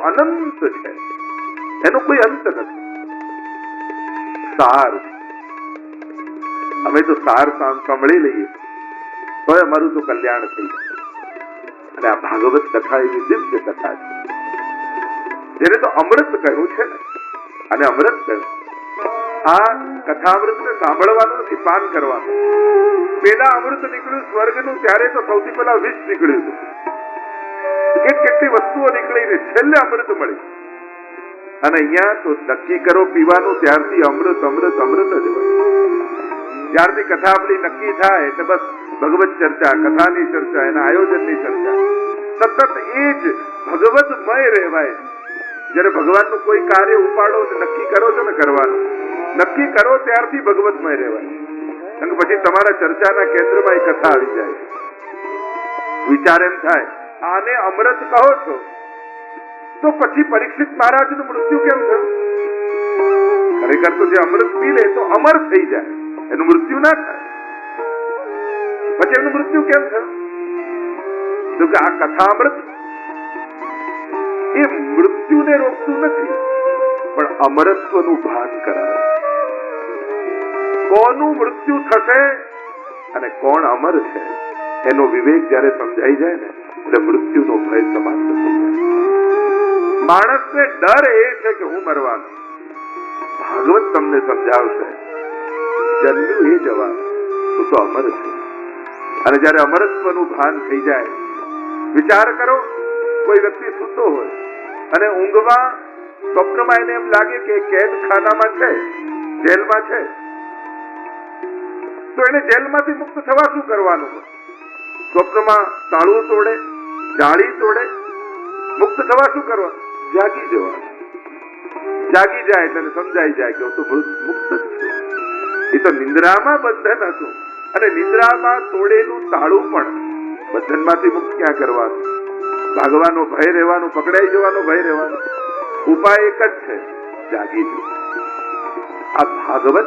અનંત છે. એનો કોઈ અંત નથી. સાર. અમે તો સાર સાંભળી લઈએ. તો અમારું તો કલ્યાણ થઈ જાય. અને આ ભાગવત કથા એવી દિવ્ય કથા છે. જેને તો અમૃત કહ્યું છે ને, અને અમૃત કહ્યું આ કથામૃત ને સાંભળવાનું નથી પાન કરવાનું. પેલા અમૃત નીકળ્યું, સ્વર્ગનું, ત્યારે તો સૌથી પહેલા વિષ નીકળ્યું. હતું કેટ કેટલી વસ્તુઓ નીકળી ને છેલ્લે અમૃત મળી. અને અહીંયા તો નક્કી કરો, પીવાનું ત્યારથી અમૃત અમૃત અમૃત જ હોય. જ્યારથી કથા આપણી નક્કી થાય, એટલે બસ ભગવત ચર્ચા, કથાની ચર્ચા, એના આયોજનની ચર્ચા. સતત એ જ ભગવતમય રહેવાય. જ્યારે ભગવાનનું કોઈ કાર્ય ઉપાડો નક્કી કરો છો ને કરવાનું, નક્કી કરો ત્યારથી ભગવતમય રહેવાય. કારણ કે પછી તમારા ચર્ચાના કેન્દ્રમાં એ કથા આવી જાય. વિચાર એમ થાય. આને અમૃત કહો છો? તો પછી પરીક્ષિત મહારાજનું મૃત્યુ કેમ થયું? ખરેખર તો જે અમૃત પી લે તો અમર થઈ જાય. એનું મૃત્યુ ના થાય. પછી એનું મૃત્યુ કેમ થયું? કે આ કથામૃત એ મૃત્યુને રોકતું નથી, પણ અમરત્વનું ભાન કરાવે. કોનું મૃત્યુ થશે અને કોણ અમર છે, એનો વિવેક જ્યારે સમજાઈ જાય ને એટલે મૃત્યુનો ભય સમાપ્ત થઈ માણસને ડર એ છે કે હું મરવાનો. ભાગવત તમને સમજાવશે જન્મ્યું એ જવા હું તો અમર છે. અને જયારે અમરત્વનું ભાન થઈ જાય, વિચાર કરો, કોઈ વ્યક્તિ સૂતો હોય અને ઊંઘમાં સ્વપ્નમાં એને એમ લાગે કે કેદ ખાનામાં છે, જેલમાં છે, તો એને જેલમાંથી મુક્ત થવા શું કરવાનું? સ્વપ્નમાં તાળું તોડે જાળી તોડે. મુક્ત થવા શું કરવા જાગી જવા જાગી જાય તેને સમજાઈ જાય કે હું તો મુક્ત છું. એ તો નિંદ્રામાં બંધન હતું. અને નિંદ્રામાં તોડેલું તાળું પણ બંધનમાંથી મુક્ત ક્યાં કરવાનું? ભાગવાનો ભય રહેવાનું, પકડાઈ જવાનો ભય રહેવાનો. ઉપાય એક જ છે, જાગી જવું. આ ભાગવત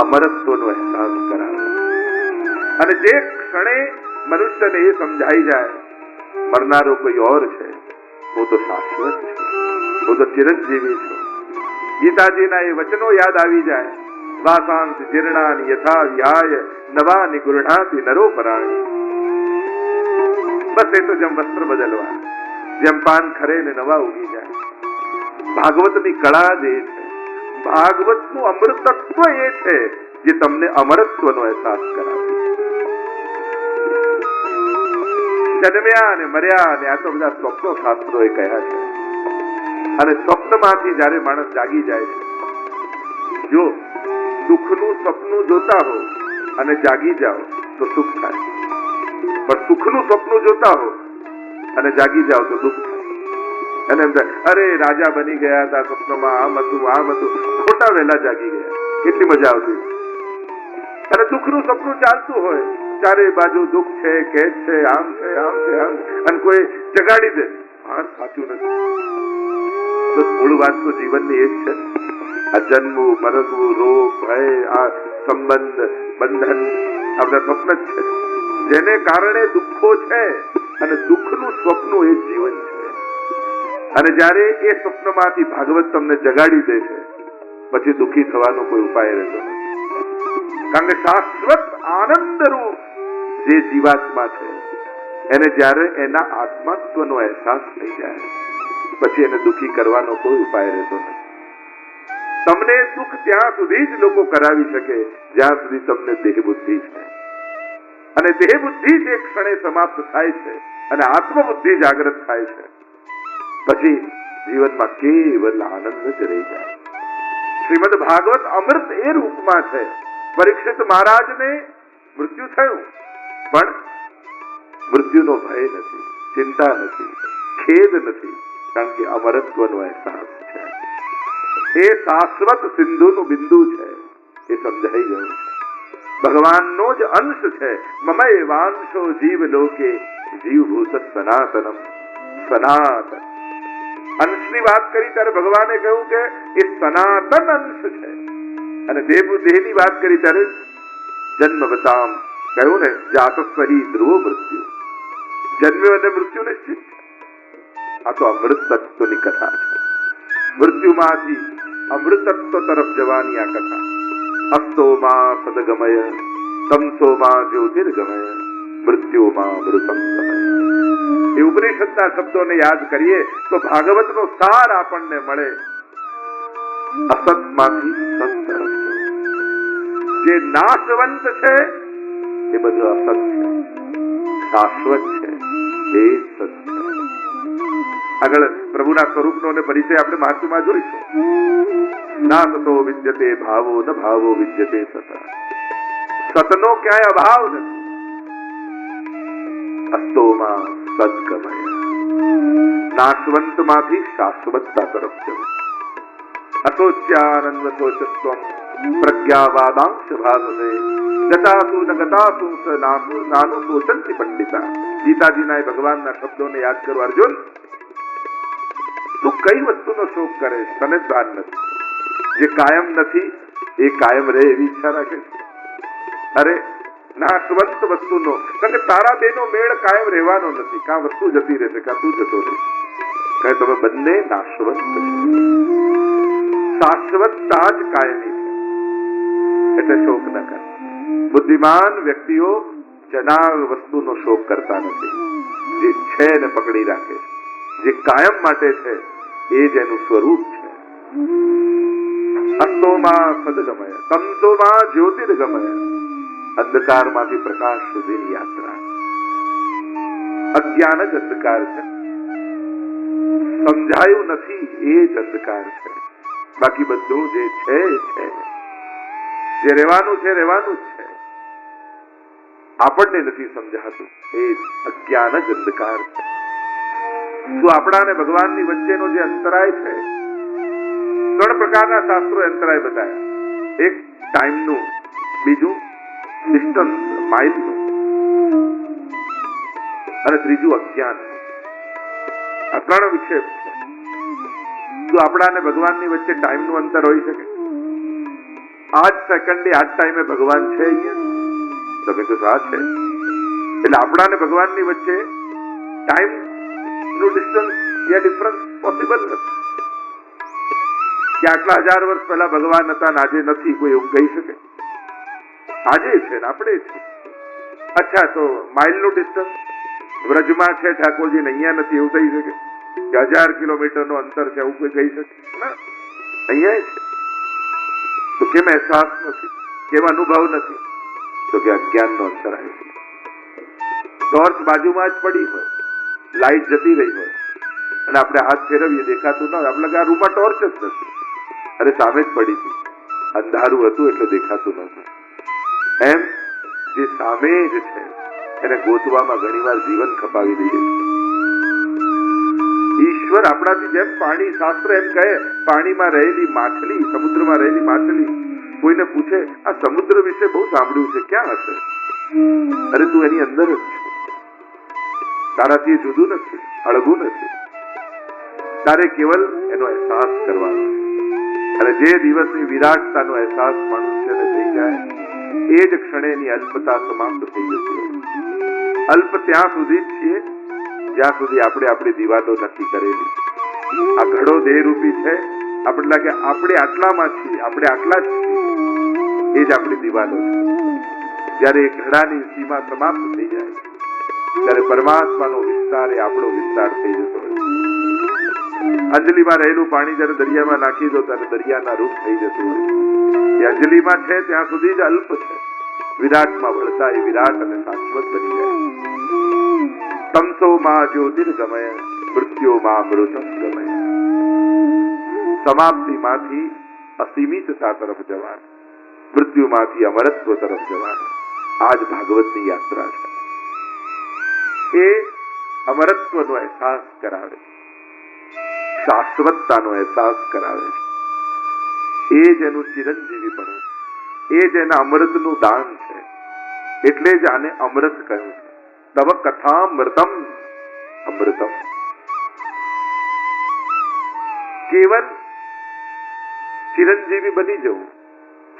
અમરત્વનો અહેસાસ કરાવે. અને જે ક્ષણે મનુષ્યને એ સમજાઈ જાય મરનારો કોઈ ઓર છે, હું તો શાશ્વત છું, હું તો ચિરંજીવી છું. ગીતાજીના એ વચનો યાદ આવી જાય. વાસાંત જીર્ણાન યથા વ્યાય, નવા ગુરણાતી નરો પરાણી. બસ એ તો જેમ વસ્ત્ર બદલવા, જેમ પાન ખરે ને નવા ઉગી જાય. ભાગવતની કળા જે છે, ભાગવતનું અમૃતત્વ એ છે, જે તમને અમરત્વનો અહેસાસ કરાવે. જન્મ્યા અને મર્યા અને આ તો બધા સ્વપ્નો શાસ્ત્રો એ કહ્યા છે. અને સ્વપ્નમાંથી જ્યારે માણસ જાગી જાય છે, જો દુઃખનું સપનું જોતા હો અને જાગી જાઓ, તો સુખ થાય. પણ સુખનું સપનું જોતા હો અને જાગી જાઓ, તો દુઃખ થાય. અને એમ થાય, અરે રાજા બની ગયા હતા સ્વપ્નમાં, આમ હતું આમ હતું. ખોટા વહેલા જાગી ગયા. કેટલી મજા આવતી. અને દુઃખનું સપનું ચાલતું હોય. ચારે બાજુ દુઃખ છે કે છે, આમ છે આમ છે, આમ અને કોઈ જગાડી દે. હા સાચું નથી. તો મૂળ વાત તો જીવનની એ છે. આ જન્મવું મરવું રોગ, ભય, આ સંબંધ, બંધન આ સ્વપ્ન જ છે. જેને કારણે દુઃખો છે અને દુઃખનું સ્વપ્ન એ જીવન છે. અને જ્યારે એ સ્વપ્નમાંથી ભાગવત તમને જગાડી દે છે, પછી દુઃખી થવાનો કોઈ ઉપાય રહેતો નથી. કારણ કે શાશ્વત આનંદ રૂપ જે જીવાત્મા છે, એને જ્યારે એના આત્મત્વનો અહેસાસ થઈ જાય, પછી એને દુઃખી કરવાનો કોઈ ઉપાય રહેતો નથી. તમને દુઃખ ત્યાં સુધી જ લોકો કરાવી શકે, જ્યાં સુધી તમને દેહ બુદ્ધિ છે. અને દેહ બુદ્ધિ જ એક ક્ષણે સમાપ્ત થાય છે અને આત્મબુદ્ધિ જાગૃત થાય છે. પછી જીવનમાં કેવલ આનંદ જ રહી જાય. શ્રીમદ ભાગવત અમૃત એ રૂપમાં છે. પરીક્ષિત મહારાજને મૃત્યુ થયું. પણ મૃત્યુનો ભય નથી ચિંતા નથી ખેદ નથી કારણ કે અમરત્વનો અહેસાસ છે એ શાશ્વત સિંધુનું બિંદુ છે એ સમજાઈ ગયું છે ભગવાનનો જ અંશ છે મમય વાંશો જીવ લોકે જીવભૂત સનાતનમ સનાતન અંશની વાત કરી ત્યારે ભગવાને કહ્યું કે એ સનાતન અંશ છે અને દેવ દેહની વાત કરી ત્યારે જન્મ બતામ કહ્યું ને જાતસ્વરી ધ્રુવ મૃત્યુ જન્મ્યો અને મૃત્યુ નિશ્ચિત આ તો અમૃત તત્વની કથા છે મૃત્યુમાંથી અમૃતત્વ તરફ જવાની આ કથા અસ્તોમાં સદગમય તમસોમાં જ્યોતિર્ગમય મૃત્યુમાં અમૃતમ એ ઉપનિષદના શબ્દોને યાદ કરીએ તો ભાગવતનો સાર આપણને મળે અસતમાંથી સત તરફ જે નાશવંત છે એ બધું અસત છે શાશ્વત છે. એ સત આગળ પ્રભુના સ્વરૂપનો અને પરિચય આપણે મહાત્મ્યમાં જોઈશું. ના સતો વિદ્યતે, ભાવો ન ભાવો વિદ્યતે સત સતનો ક્યાંય અભાવ નથી. અસ્તોમાં સદગમય. નાશવંતમાંથી શાશ્વતતા તરફ જવું. અસોચ્યાનંદ સોચસ્વ પ્રજ્ઞાવાદાંશ ભાષસે ગતાસુ ન ગતાસુ નાનુ શોચંતિ પંડિતા ગીતાજીના ભગવાનના શબ્દોને યાદ કરો, અર્જુન। તું કઈ વસ્તુનો શોક કરે તને ભાન નથી। જે કાયમ નથી, એ કાયમ રહે એવી ઈચ્છા રાખે અરે, નાશવંત વસ્તુનો કારણ કે તારા બેનો મેળ કાયમ રહેવાનો નથી, કાં વસ્તુ જતી રહેશે, કાં તું જતો રહે કહે, તમે બંને નાશવંત. શાશ્વતતા જ કાયમી છે। એટલે શોક ન કર। બુદ્ધિમાન વ્યક્તિઓ જનાર વસ્તુનો શોક કરતા નથી. જે છે ને પકડી રાખે, જે કાયમ માટે છે, એ જ એનું સ્વરૂપ છે. અંતોમાં સદગમય તમસોમાં જ્યોતિર્ગમય, અંધકારમાંથી પ્રકાશ સુધીની યાત્રા. અજ્ઞાન જ અંધકાર છે. સમજાયું નથી, એ જ અંધકાર છે. બાકી બધું જે છે છે. જે રહેવાનું છે રહેવાનું છે. આપણને નથી સમજાતું. એ અજ્ઞાન જ અંધકાર છે. શું આપણા અને ભગવાનની વચ્ચેનો જે અંતરાય છે, ત્રણ પ્રકારના શાસ્ત્રો અંતરાય બતાવ્યા એક ટાઈમનું, બીજું ડિસ્ટન્સ, માઇલનું, અને ત્રીજું અજ્ઞાન. આ ત્રણ વિક્ષેપ છે. શું આપણા અને ભગવાનની વચ્ચે ટાઈમનું અંતર હોઈ શકે. આ જ સેકન્ડે આ જ ટાઈમે ભગવાન છે અહીંયા. તમે તો આ છે. એટલે આપણા અને ભગવાનની વચ્ચે ટાઈમનું ડિસ્ટન્સ યા ડિફરન્સ પોસિબલ નથી. કે આટલા હજાર વર્ષ પહેલા ભગવાન હતા ને આજે નથી કોઈ એવું કહી શકે. આજે છે ને, આપણે છે અચ્છા, તો માઇલનું ડિસ્ટન્સ વ્રજમાં છે ઠાકોરજી ને અહીંયા નથી એવું કહી શકે. કે હજાર કિલોમીટરનું અંતર છે, એવું કોઈ કહી શકે. ના, અહીંયા છે. તો કેમ અહેસાસ નથી? કેમ અનુભવ નથી? તો કે અજ્ઞાન નો અંતર આવે છે? ટોર્ચ બાજુમાં જ પડી હોય, લાઈટ જતી રહી હોય, અને આપણે હાથ ફેરવીએ, દેખાતું ના આપણે આ રૂમમાં ટોર્ચ જ નથી. અરે સામે જ પડી હતી. અંધારું હતું એટલે દેખાતું નતું એમ જે સામે જ છે, એને ગોતવામાં ઘણીવાર જીવન ખપાવી દઈએ ઈશ્વર આપણાથી જેમ પાણી શાસ્ત્ર એમ કહે, પાણીમાં રહેલી માછલી, સમુદ્રમાં રહેલી માછલી કોઈને પૂછે, આ સમુદ્ર વિશે બહુ સાંભળ્યું છે, ક્યાં હશે? અરે, તું એની અંદર જ છે. તારાથી જુદું નથી અળગું નથી. તારે કેવલ એનો અહેસાસ કરવાનો અને જે દિવસની વિરાટતાનો અહેસાસ મનુષ્યને થઈ જાય, એ જ ક્ષણે એની અલ્પતા સમાપ્ત થઈ જતી અલ્પ ત્યાં સુધી જ છીએ, જ્યાં સુધી આપણે આપણી દિવાલો નક્કી કરેલી. આ ઘડો દેહરૂપી છે. આપણે લાગે, આપણે આટલામાં છીએ, આપણે આટલા જ એ જ આપણી દિવાલો છે. જ્યારે એ ઘડાની સીમા સમાપ્ત થઈ જાય, ત્યારે પરમાત્માનો વિસ્તાર એ આપણો વિસ્તાર થઈ જતો હોય અંજલીમાં રહેલું પાણી જ્યારે દરિયામાં નાખી દો, ત્યારે દરિયાના રૂપ થઈ જતું હોય એ અંજલીમાં છે, ત્યાં સુધી જ અલ્પ છે. વિરાટમાં વળતા એ વિરાટ અને શાશ્વત બની જાય તમસોમાં જ્યોતિર્ગમય મૃત્યુમાં અમૃતમ ગમય સમાપ્તિમાંથી અસીમિતતા તરફ જવાનું. મૃત્યુમાંથી અમરત્વ તરફ જવાનું. આ જ ભાગવતની યાત્રા છે. એ અમરત્વનો અહેસાસ કરાવે શાશ્વતતાનો અહેસાસ કરાવે એ જ એનું ચિરંજીવી પણ એ જ અમૃતનું દાન છે. એટલે જ આને અમૃત કહ્યું છે. તવ કથામૃતમ અમૃતમ. કેવલ ચિરંજીવી બની જવું.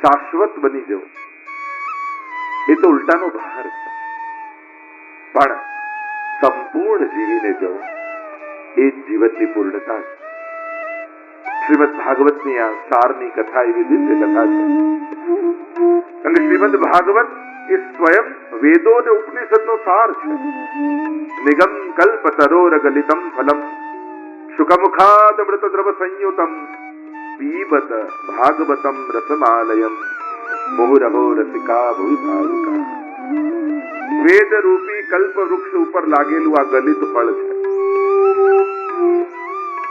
શાશ્વત બની જવું. એ તો ઉલટાનો ભાર છે. પણ સંપૂર્ણ જીવીને જવું એ જીવનની પૂર્ણતા છે. શ્રીમદ ભાગવતની આ સારની કથા એવી દિવ્ય કથા છે. અને શ્રીમદ ભાગવત એ સ્વયં વેદો અને ઉપનિષદનો સાર છે. નિગમ કલ્પ તરોર ગલિતમ ફલમ. સુખમુખાદ મૃત દ્રવ સંયુતમ પીબત ભાગવતમ રસમાલયમ મોહરહો રસિકા ભૂભાવિકા વેદ રૂપી કલ્પ વૃક્ષ ઉપર લાગેલું આ ગલિત ફળ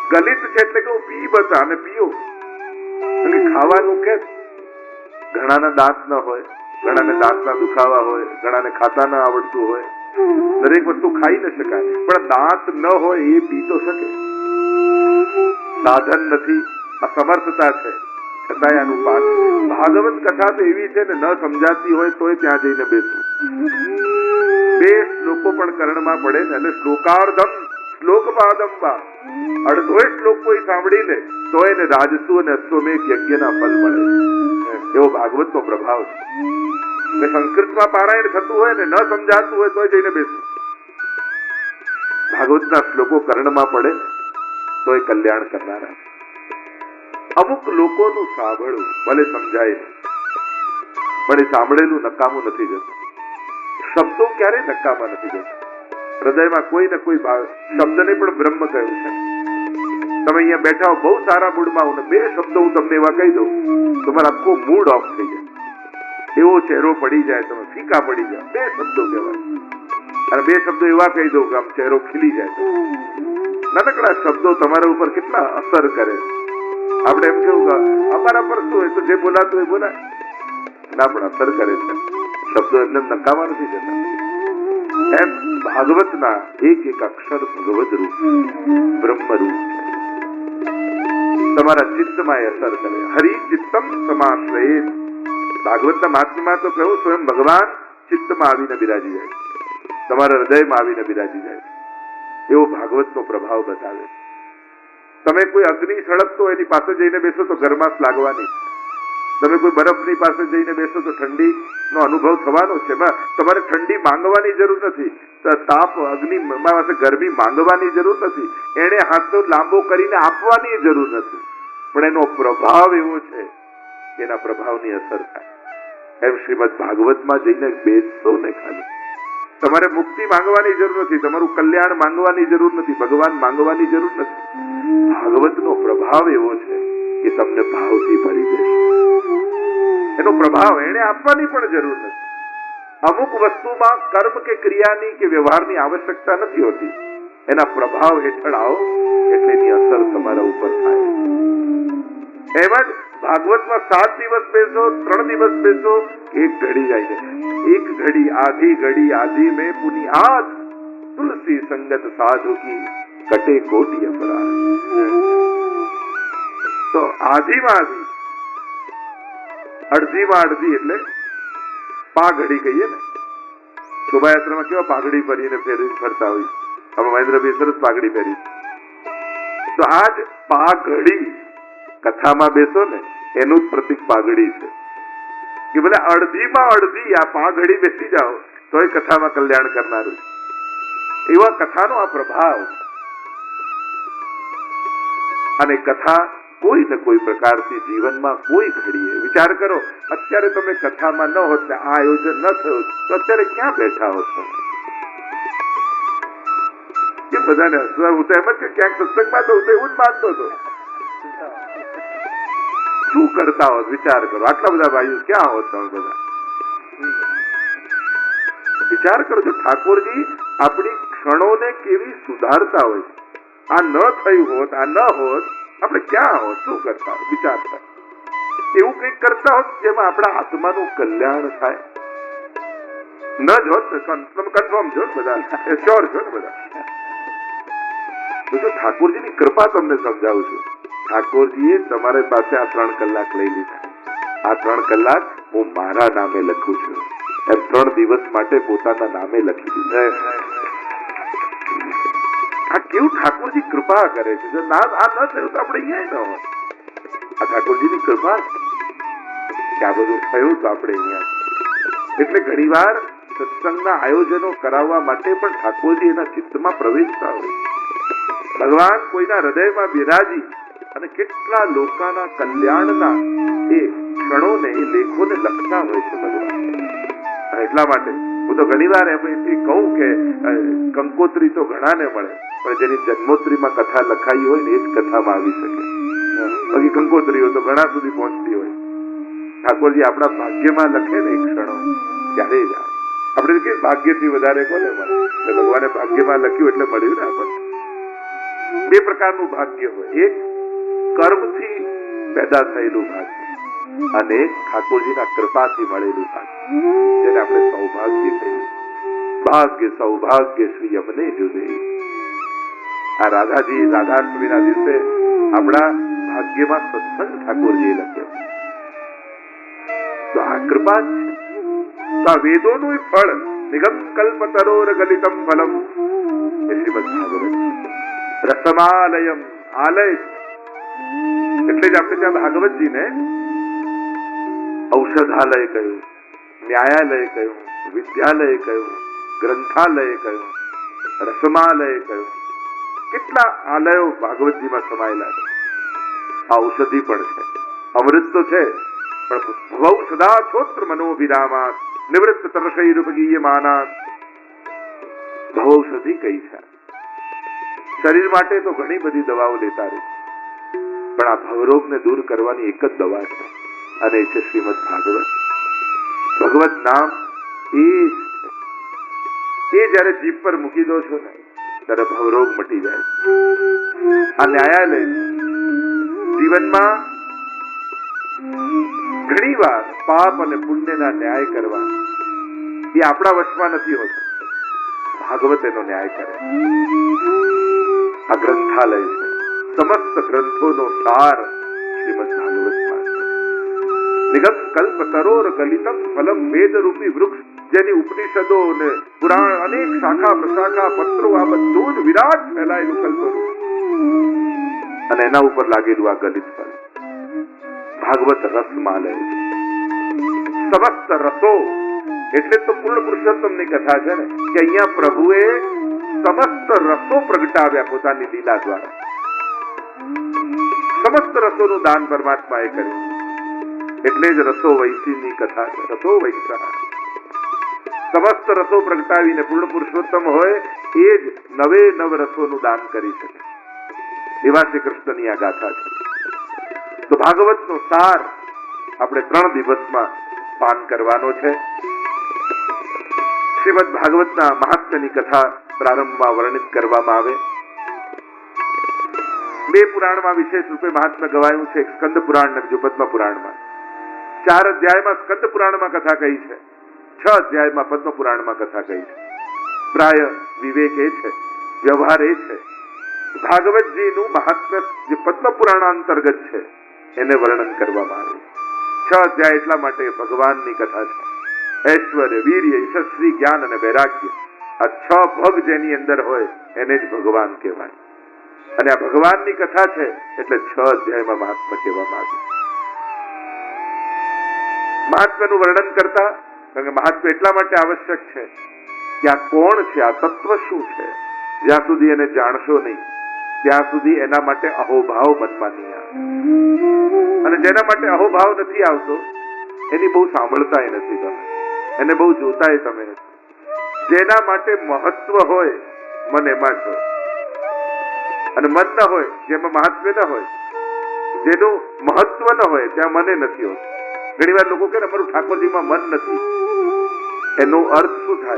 છે ગલિત છે એટલે કે પીબત અને પીઓ અને ખાવાનું કે ઘણાના દાંત ન હોય ઘણાને દાંતના દુખાવા હોય ઘણાને ખાતા ન આવડતું હોય દરેક વસ્તુ ખાઈ ન શકાય, પણ દાંત ન હોય એ પી તો શકે. સાધન નથી અસમર્થતા છે. છતાંય આનું પાઠ. ભાગવત કથા તો એવી છે ને ન સમજાતી હોય તોય ત્યાં જઈને બેસવું. બે શ્લોકો પણ કર્ણમાં પડે ને અને શ્લોકાર્ધમ શ્લોક પાદંબા અડધો શ્લોક કોઈ સાંભળી તો એને રાજસુ અને અશ્વમેઘ યજ્ઞના ફલ મળે એવો ભાગવતનો પ્રભાવ છે. સંસ્કૃતમાં પારાયણ થતું હોય ને ન સમજાતું હોય તોય જઈને બેસવું. ભાગવતના શ્લોકો કર્ણમાં પડે તો એ કલ્યાણ કરનારા અમુક લોકોનું સાંભળવું ભલે સમજાય. પણ સાંભળેલું નકામું નથી જતું. શબ્દો ક્યારે નકામા નથી જતા. હૃદયમાં કોઈ ને કોઈ ભાવ શબ્દને પણ બ્રહ્મ કહ્યું છે. તમે અહીંયા બેઠા હો, બહુ સારા મૂડમાં હું બે શબ્દો હું તમને એવા કહી દઉં તમારો આખો મૂડ ઓફ થઈ જાય. એવો ચહેરો પડી જાય, તમે ફીકા પડી જાય બે શબ્દો કહેવાય. અને બે શબ્દો એવા કહી દઉં કે આમ ચહેરો ખીલી જાય. નાનકડા શબ્દો તમારા ઉપર કેટલા અસર કરે આપણે એમ કેવું અમારા પર શું હોય તો જે બોલાતું હોય બોલાય. ના પણ અસર છે. શબ્દો એમને નકામા નથી જતા એમ ભાગવતના એક એક અક્ષર ભગવત રૂપ, બ્રહ્મ રૂપ. તમારા ચિત્તમાં એ અસર કરે. હરિ ચિત્તમ સમાશ્રયે. ભાગવતના મહાત્મ્યમાં તો કહ્યું, સ્વયં ભગવાન ચિત્તમાં આવીને બિરાજી જાય. તમારા હૃદયમાં આવીને બિરાજી જાય. એવો ભાગવતનો પ્રભાવ બતાવે તમે કોઈ અગ્નિ સળગતો એની પાસે જઈને બેસો તો ગરમાશ લાગવાની. તમે કોઈ બરફની પાસે જઈને બેસો તો ઠંડી નો અનુભવ થવાનો છે. તમારે ઠંડી માંગવાની જરૂર નથી. તાપ, અગ્નિ પાસે ગરમી માંગવાની જરૂર નથી. એને હાથનો લાંબો કરીને આપવાની જરૂર નથી. પણ એનો પ્રભાવ એવો છે એના પ્રભાવની અસર થાય. એમ શ્રીમદ ભાગવતમાં જઈને બેસશો ને ખાલી. તમારે મુક્તિ માંગવાની જરૂર નથી. તમારું કલ્યાણ માંગવાની જરૂર નથી. ભગવાન માંગવાની જરૂર નથી. ભાગવતનો પ્રભાવ એવો છે કે તમને ભાવથી ભરી દેશે એનો પ્રભાવ એને આપવાની પણ જરૂર નથી. અમુક વસ્તુમાં કર્મ કે ક્રિયાની કે વ્યવહારની આવશ્યકતા નથી હોતી. એના પ્રભાવ હેઠળ આવો એટલે એની અસર તમારા ઉપર થાય. એમ જ ભાગવતમાં સાત દિવસ બેસો, ત્રણ દિવસ બેસો, એક ઘડી જાય છે એક ઘડી, આધી ઘડી, આધી મેં પુની આજ તુલસી સંગત સાધુ કી. કટે કોટી અપરાધ તો આધીમાં આધી અડધીમાં અડધી એટલે પાઘડી કહીએ ને શોભાયાત્રામાં કેવા પાઘડી પહેરીને ફેરી ફરતા હોય અમે મહેન્દ્રભાઈ સરસ પાઘડી પહેરી તો આજ પાઘડી કથામાં બેસો ને એનું પ્રતિક પાઘડી છે કે ભલે અડધીમાં અડધી આ પાઘડી બેસી જાઓ તો એ કથામાં કલ્યાણ કરનારું. એવા કથાનો આ પ્રભાવ અને કથા કોઈ ને કોઈ પ્રકારથી જીવનમાં કોઈ ઘડીએ. વિચાર કરો, અત્યારે તમે કથામાં ન હોત ને આ આયોજન ન થયું તો અત્યારે ક્યાં બેઠા તમે? કે બધાને હસવા હું તો એમ જ ક્યાંક સત્સંગમાં તો હું એવું જ માનતો હતો. શું કરતા હોત? વિચાર કરો. આટલા બધા ભાઈઓ ક્યાં હોત તમે બધા? વિચાર કરો છો ઠાકોરજી આપણી ક્ષણોને કેવી સુધારતા હોય છે. આ ન થયું હોત, આ ન હોત, આપણે ક્યાં હોત? શું કરતા વિચાર થાય. એવું કંઈક કરતા હોત જેમાં આપણા આત્માનું કલ્યાણ થાય. ન જ હોત તમે કન્ફર્મ છો બધા. શ્યોર છો ને બધા. જો ઠાકોરજીની કૃપા તમને સમજાવું છું. ઠાકોરજીએ તમારી પાસે આ ત્રણ કલાક લઈ લીધા. આ ત્રણ કલાક હું મારા નામે લખું છું. એમ ત્રણ દિવસ માટે પોતાના નામે લખી દીધા. આ કેવું ઠાકોરજી કૃપા કરે છે. જો ના આ ન થયું તો આપણે અહીંયા ન હોત. આ ઠાકોરજીની કૃપા કે આ બધું થયું તો આપણે અહીંયા. એટલે ઘણીવાર સત્સંગના આયોજનો કરાવવા માટે પણ ઠાકોરજી એના ચિત્તમાં પ્રવેશતા હોય. ભગવાન કોઈના હૃદયમાં બિરાજી અને કેટલા લોકોના કલ્યાણના એ ક્ષણોને, એ લેખોને લખતા હોય છે ભગવાન. એટલા માટે હું તો ઘણી વાર એમ કહું કે કંકોત્રી તો ઘણાને મળે. પણ જેની જન્મોત્રીમાં કથા લખાઈ હોય ને એ જ કથામાં આવી શકે. બાકી કંકોત્રીઓ તો ઘણા સુધી પહોંચતી હોય. ઠાકોરજી આપણા ભાગ્યમાં લખે ને એક ક્ષણો ત્યારે આપણે કે ભાગ્યથી વધારે કોને મળે? ભગવાને ભાગ્યમાં લખ્યું એટલે મળ્યું ને આપણને. બે પ્રકારનું ભાગ્ય હોય. એક કર્મથી પેદા થયેલું ભાગ્ય અને ઠાકોરજીના કૃપાથી મળેલું ભાગ્ય. જેને આપણે સૌભાગ્ય કહીએ. ભાગ્ય સૌભાગ્ય શ્રી અમને જુદે. આ રાધાજી રાધાષ્ટમીના દિવસે આપણા ભાગ્યમાં સત્સંગ ઠાકોરજી લખ્યો. તો આ કૃપા તો આ વેદોનું ફળ, નિગમ કલ્પતરોર ગલિતમ ફલમ. શ્રીમદ ભાગવત આલય એટલે જ આપણે ત્યાં ભાગવતજીને ઔષધાલય કહ્યું, ન્યાયાલય કહ્યું, વિદ્યાલય કહ્યું, ગ્રંથાલય કહ્યું, રસમાલય કહ્યું. કેટલા આલયો ભાગવતજીમાં સમાયેલા છે? આ ઔષધિ પણ છે. અમૃત તો છે, પણ ભવ સદા છોત્ર મનોભિરામા નિવૃત્ત તરસૈરુપગીયમાનાત ભવૌષધિ કઈ છે? શરીર માટે તો ઘણી બધી દવાઓ લેતા રહે પણ આ ભવરોગને દૂર કરવાની એક જ દવા છે, અને એ છે શ્રીમદ ભાગવત. ભગવત નામ એ એ જ્યારે જીભ પર મૂકી દો છો ને ત્યારે ભવરોગ મટી જાય. આ ન્યાયાલય જીવનમાં ઘણી વાર પાપ અને પુણ્યના ન્યાય કરવા એ આપણા વશમાં નથી હોતો. ભાગવત એનો ન્યાય કરે. આ ગ્રંથાલય છે. સમસ્ત ગ્રંથોનો સાર શ્રીમદ ભાગવતમાં નિગમ કલ્પ તરોર ગલિતમ ફલમ વેદ રૂપી વૃક્ષ જેની ઉપનિષદો ને પુરાણ, અનેક શાખા પ્રશાખા પત્રો, આ બધું જ વિરાટ ફેલાયેલું કલ્પનું. અને એના ઉપર લાગેલું આ ગલિત ફળ. ભાગવત રસમાલય. લે સમસ્ત રસો, એટલે તો પૂર્ણ પુરુષોત્તમની કથા છે કે અહીંયા પ્રભુએ સમસ્ત રસો પ્રગટાવ્યા પોતાની લીલા દ્વારા. સમસ્ત રસોનું દાન પરમાત્માએ કર્યું. એટલે જ રસો વૈસીની કથા છે રસો વૈસા સમસ્ત રસો પ્રગટાવીને પૂર્ણ પુરુષોત્તમ હોય, એ જ નવે નવ રસોનું દાન કરી શકે. એવા શ્રી કૃષ્ણની આ ગાથા છે. તો ભાગવતનો સાર આપણે ત્રણ દિવસમાં પાન કરવાનો છે. શ્રીમદ ભાગવતના મહાત્મ્યની કથા પ્રારંભમાં વર્ણિત કરવામાં આવે. બે પુરાણમાં વિશેષ રૂપે મહાત્મ્ય ગવાયું છે. સ્કંદ પુરાણ અને પુરાણમાં. ચાર અધ્યાયમાં સ્કંદ પુરાણમાં કથા કહી છે. છ અધ્યાયમાં પદ્મ પુરાણમાં કથા કહી છે. પ્રાય વિવેક એ છે, વ્યવહાર એ છે. ભાગવતજીનું મહાત્મ્ય જે પદ્મ પુરાણ અંતર્ગત છે, એને વર્ણન કરવામાં આવ્યું. છ અધ્યાય એટલા માટે ભગવાનની કથા છે. ઐશ્વર્ય, વીર્ય, યશસ્વી જ્ઞાન અને વૈરાગ્ય આ છ ભગ જેની અંદર હોય, એને જ ભગવાન કહેવાય. અને આ ભગવાનની કથા છે, એટલે છ અધ્યાયમાં મહાત્મા કહેવામાં આવ્યું. મહાત્માનું વર્ણન કરતા કારણ કે મહાત્મા એટલા માટે આવશ્યક છે કે આ કોણ છે, આ તત્વ શું છે? જ્યાં સુધી એને જાણશો નહીં, ત્યાં સુધી એના માટે અહોભાવ મનમાં અને જેના માટે અહોભાવ નથી આવતો, એની બહુ સાંભળતાય નથી તમે. એને બહુ જોતાય તમે જેના માટે મહત્વ હોય, મન એમાં જ અને મન ન હોય, જેમાં મહાત્મ્ય ન હોય, જેનું મહત્વ ન હોય, ત્યાં મને નથી હોતું. ઘણી વાર લોકો કે અમારું ઠાકોરજીમાં મન નથી. એનો અર્થ શું થાય?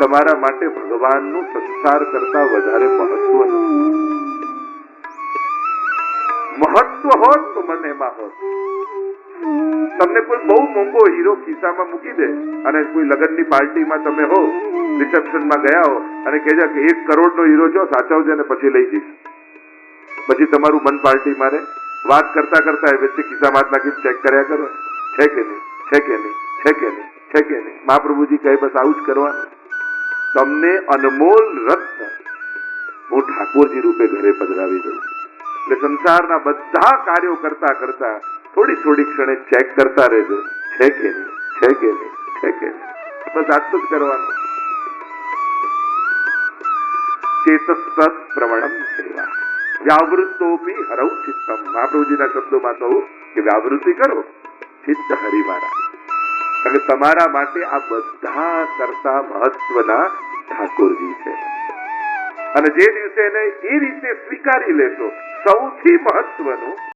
તમારા માટે ભગવાનનું સંસાર કરતા વધારે મહત્વ મહત્વ હોત તો મને એમાં હોત. તમને કોઈ બહુ મોંઘો હીરો ખિસ્સામાં મૂકી દે અને કોઈ લગ્નની પાર્ટીમાં તમે હો, રિસેપ્શનમાં ગયા હો અને કહેજો કે એક કરોડનો હીરો જો સાચવજે અને પછી લઈ જઈશ. પછી તમારું મન પાર્ટી મારે. વાત કરતા કરતા એ વચ્ચે ખિસ્સામાં નાખી ચેક કર્યા કરો. છે કે નહીં? છે કે નહીં? છે કે નહીં? છે કે નહીં? મહાપ્રભુજી કહે, બસ આવું જ કરવાનું તમને અનમોલ રત્ન હું ઠાકોરજી રૂપે ઘરે પધરાવી દઉં. એટલે સંસારના બધા કાર્યો કરતા કરતા થોડી થોડી ક્ષણે ચેક કરતા રહેજો. છે કે નહીં? છે કે નહીં? છે કે નહીં? બસ આટલું જ કરવાનું. ચેતસ્તસ પ્રવણમ સેવા. વ્યાવૃત્તોપી હરવ ચિત્તમ મહાપ્રભુજીના શબ્દોમાં કહું કે વ્યાવૃત્તિ કરો. ચિત્ત હરિવારા અને તમારા માટે આ બધા કરતા મહત્વના ઠાકોરજી છે. અને જે દિવસે એને એ રીતે સ્વીકારી લેશો, સૌથી મહત્વનું